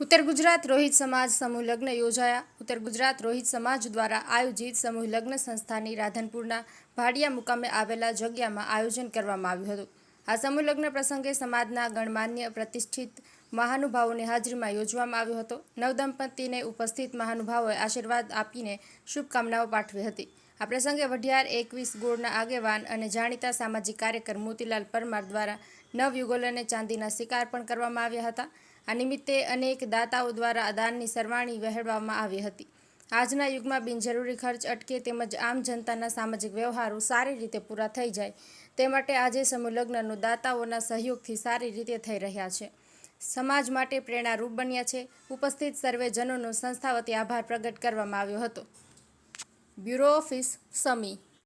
ઉત્તર ગુજરાત રોહિત સમાજ સમૂહ લગ્ન યોજાયા. ઉત્તર ગુજરાત રોહિત સમાજ દ્વારા આયોજિત સમૂહ લગ્ન સંસ્થાની રાધનપુરના ભાડિયા મુકામે આવેલા જગ્યામાં આયોજન કરવામાં આવ્યું હતું. આ સમૂહ લગ્ન પ્રસંગે સમાજના ગણમાન્ય પ્રતિષ્ઠિત મહાનુભાવોની હાજરીમાં યોજવામાં આવ્યો હતો. નવદંપતિને ઉપસ્થિત મહાનુભાવોએ આશીર્વાદ આપીને શુભકામનાઓ પાઠવી હતી. આ પ્રસંગે વઢિયાર એકવીસ ગોળના આગેવાન અને જાણીતા સામાજિક કાર્યકર મોતીલાલ પરમાર દ્વારા નવયુગલોને ચાંદીના શિકાર પણ કરવામાં આવ્યા હતા. આ નિમિત્તે અનેક દાતાઓ દ્વારા દાનની સરવાણી વહેંચવામાં આવી હતી. આજના યુગમાં બિનજરૂરી ખર્ચ, અટકે તેમજ આમ જનતાના સામાજિક વ્યવહારો સારી રીતે પૂરા થઈ જાય, તે માટે આજે સમૂહ લગ્નનો દાતાઓના સહયોગથી સારી રીતે થઈ રહ્યા છે. સમાજ માટે પ્રેરણારૂપ બન્યા છે. ઉપસ્થિત સર્વેજનોનો સંસ્થા વતી આભાર પ્રગટ કરવામાં આવ્યો હતો. Bureau office Sami.